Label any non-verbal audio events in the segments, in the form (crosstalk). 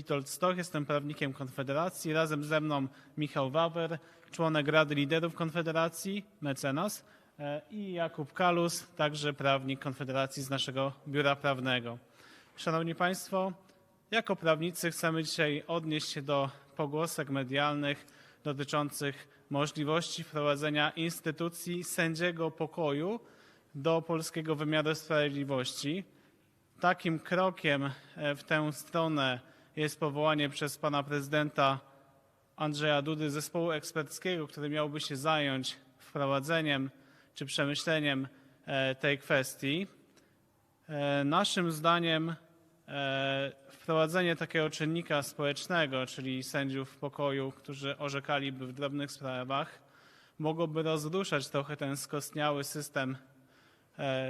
Witold Stoch, jestem prawnikiem Konfederacji. Razem ze mną Michał Wawer, członek Rady Liderów Konfederacji, mecenas e, i Jakub Kalus, także prawnik Konfederacji z naszego biura prawnego. Szanowni Państwo, jako prawnicy chcemy dzisiaj odnieść się do pogłosek medialnych dotyczących możliwości wprowadzenia instytucji sędziego pokoju do polskiego wymiaru sprawiedliwości. Takim krokiem e, w tę stronę jest powołanie przez pana prezydenta Andrzeja Dudy zespołu eksperckiego, który miałby się zająć wprowadzeniem czy przemyśleniem e, tej kwestii. E, Naszym zdaniem e, wprowadzenie takiego czynnika społecznego, czyli sędziów pokoju, którzy orzekaliby w drobnych sprawach, mogłoby rozruszać trochę ten skostniały system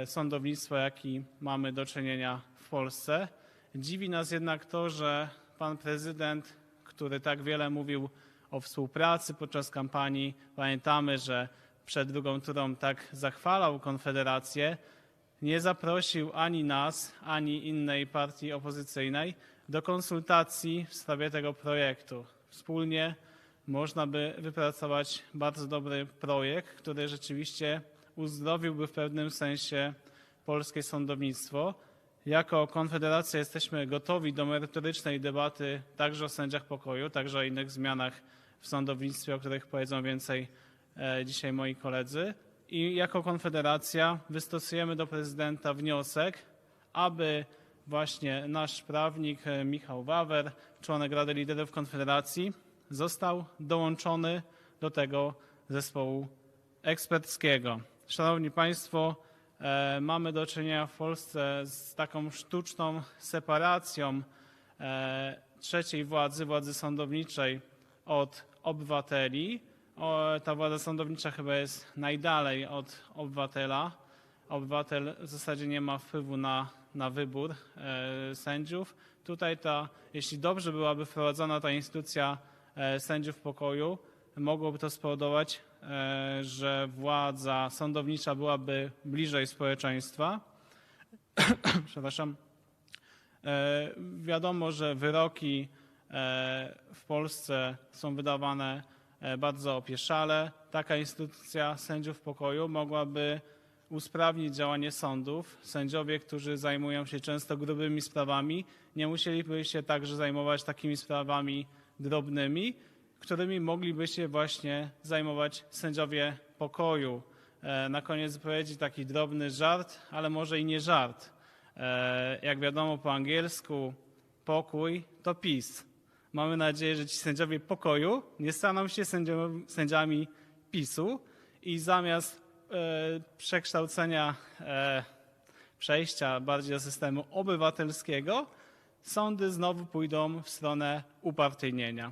sądownictwa, jaki mamy do czynienia w Polsce. Dziwi nas jednak to, że pan prezydent, który tak wiele mówił o współpracy podczas kampanii, pamiętamy, że przed drugą turą tak zachwalał Konfederację, nie zaprosił ani nas, ani innej partii opozycyjnej do konsultacji w sprawie tego projektu. Wspólnie można by wypracować bardzo dobry projekt, który rzeczywiście uzdrowiłby w pewnym sensie polskie sądownictwo. Jako Konfederacja jesteśmy gotowi do merytorycznej debaty także o sędziach pokoju, także o innych zmianach w sądownictwie, o których powiedzą więcej e, dzisiaj moi koledzy. I jako Konfederacja wystosujemy do prezydenta wniosek, aby właśnie nasz prawnik e, Michał Wawer, członek Rady Liderów Konfederacji, został dołączony do tego zespołu eksperckiego. Szanowni Państwo, mamy do czynienia w Polsce z taką sztuczną separacją e, trzeciej władzy, władzy sądowniczej od obywateli. Ta władza sądownicza chyba jest najdalej od obywatela. Obywatel w zasadzie nie ma wpływu na, na wybór e, sędziów. Tutaj ta, jeśli dobrze byłaby wprowadzona ta instytucja e, sędziów pokoju, mogłoby to spowodować, e, że władza sądownicza byłaby bliżej społeczeństwa. (coughs) Przepraszam. E, Wiadomo, że wyroki e, w Polsce są wydawane bardzo opieszale. Taka instytucja sędziów pokoju mogłaby usprawnić działanie sądów. Sędziowie, którzy zajmują się często grubymi sprawami, nie musieliby się także zajmować takimi sprawami drobnymi, którymi mogliby się właśnie zajmować sędziowie pokoju. E, Na koniec wypowiedzi taki drobny żart, ale może i nie żart. E, Jak wiadomo po angielsku, pokój to peace. Mamy nadzieję, że ci sędziowie pokoju nie staną się sędzio- sędziami PiSu i zamiast e, przekształcenia, przejścia bardziej do systemu obywatelskiego, sądy znowu pójdą w stronę upartyjnienia.